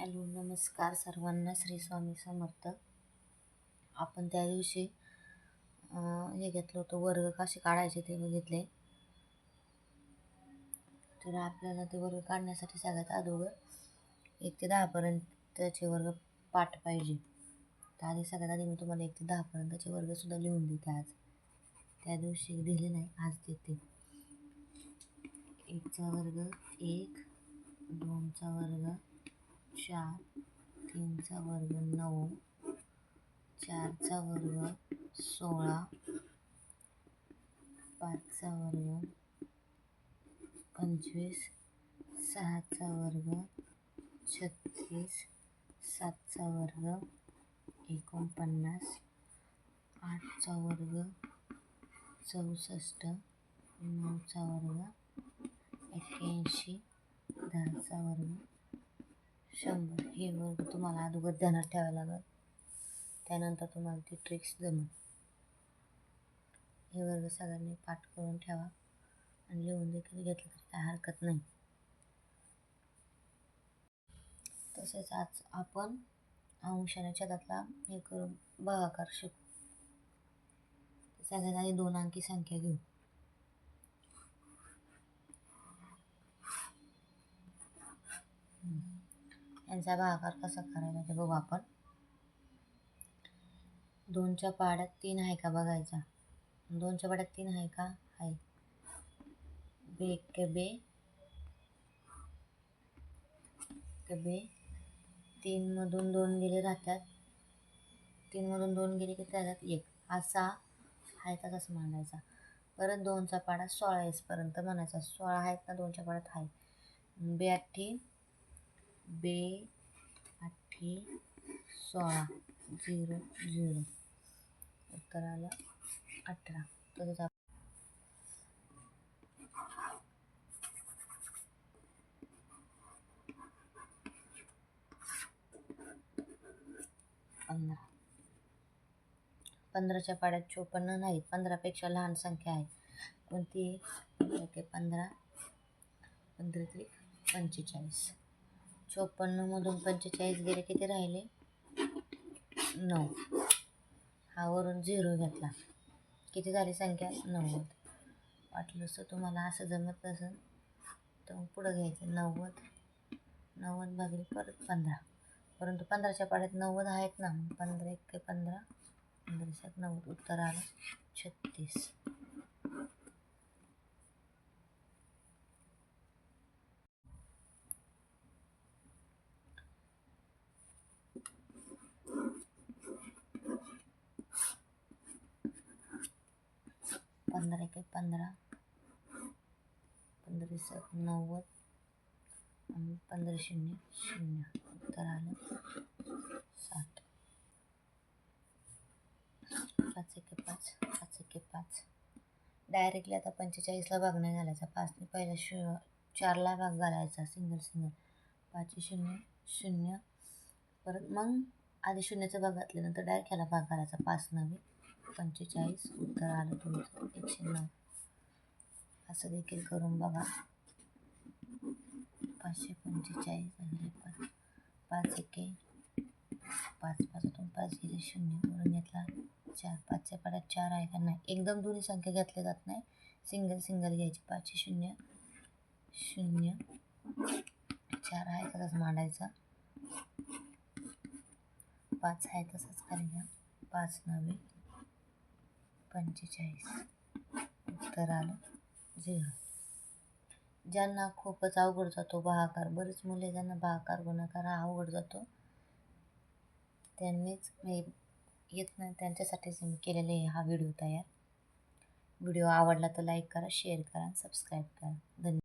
Hello नमस्कार सर्वांना. श्री स्वामी समर्थ. आपण त्या दिवशी हे घेतलं होतं वर्ग कसे काढायचे ते बघितले. तर आपल्याला ते वर्ग काढण्यासाठी सगळ्यात अगोदर एक ते दहापर्यंतचे वर्ग पाठ पाहिजे. तर आधी सगळ्यात आधी मी तुम्हाला एक ते दहापर्यंतचे वर्गसुद्धा लिहून देते आज. त्या दिवशी दिले नाही आज देते. एकचा वर्ग एक दोनचा वर्ग चार तीनचा वर्ग नऊ चारचा वर्ग सोळा पाचचा वर्ग पंचवीस सहाचा वर्ग छत्तीस सातचा वर्ग एकोणपन्नास आठचा वर्ग चौसष्ट नऊचा वर्ग एक्क्याऐंशी दहाचा वर्ग शंभर. हे वर्ग तुम्हाला अगोदर ध्यानात ठेवायला लागेल. त्यानंतर तुम्हाला ती ट्रिक्स जमेल. हे वर्ग सगळ्यांनी पाठ करून ठेवा. आणि लिहून देखील घेतलं तरी काय हरकत नाही. तसेच आज आपण अंशाने छतातला हे करून भागाकार शिकू. सगळ्यात आधी दोन अंकी संख्या घेऊ. यांचा भागाकार कसा करायचा ते बघू आपण. दोनच्या पाड्यात तीन आहे का बघायचा? दोनच्या पाड्यात तीन आहे का? आहे. बे के बे. के बे. तीनमधून दोन गेले राहतात. तीनमधून दोन गेले की राहतात एक. हा सहा आहे तसाच मांडायचा परत दोनचा पाडा सोळा येसपर्यंत म्हणायचा. सोळा आहेत ना दोनच्या पाड्यात आहे. बे अठ्ठी बे अठ्ठी सोळा झिरो झिरो. उत्तर आलं अठरा तसंच पंधरा. पंधराच्या पाड्यात चोपन्न नाही पंधरापेक्षा लहान संख्या आहे. कोणती? ओके पंधरा. पंधरा त्रिक पंचेचाळीस. चोपन्नमधून पंचेचाळीस गेले किती राहिले? नऊ. हा वरून झिरो घेतला. किती झाली संख्या? नव्वद. वाटलं असं तुम्हाला असं जमत नसेल तर मग पुढं घ्यायचं. नव्वद. नव्वद भागिले परत पंधरा. परंतु पंधराच्या पाड्यात नव्वद आहेत ना पंधरा एक पंधरा पंधरा. सात नव्वद. उत्तर आलं छत्तीस. पंधरा एक पंधरा. पंधरा सात नव्वद. आणि पंधरा शून्य शून्य. उत्तर आलं. साठ. पाच एक पाच. पाच एक पाच. डायरेक्टली आता पंचेचाळीसला भाग नाही घालायचा. पाचने पहिला शू चारला भाग घालायचा. सिंगल सिंगल पाच शून्य शून्य. परत मग आधी शून्याचा भाग घातल्यानंतर डायरेक्ट ह्याला भाग घालायचा. पाच नवी पंचेचाळीस उत्तर आलं तुमचं एकशे नऊ. असं देखील करून बघा. पाचशे पंचेचाळीस म्हणजे पाच. पाच एके. पाच पाचातून पाच गेले शून्य. म्हणून घेतला चार. पाचच्या पाड्यात चार आहे का नाही? एकदम दोन्ही संख्या घेतल्या जात नाही. सिंगल सिंगल घ्यायची. पाचशे शून्य. शून्य. चार आहे तसंच मांडायचा? पाच आहे तसंच खाली घ्या पाच नवे पंचेचाळीस. उत्तर आलं झिरो. ज्यांना खूपच अवघड जातो भागाकार बरेच मुले ज्यांना भागाकार गुणाकार हा अवघड जातो त्यांनीच हे येत नाही त्यांच्यासाठीच मी केलेले आहे हा व्हिडिओ तयार. व्हिडिओ आवडला तर लाईक करा शेअर करा सबस्क्राईब करा. धन्यवाद.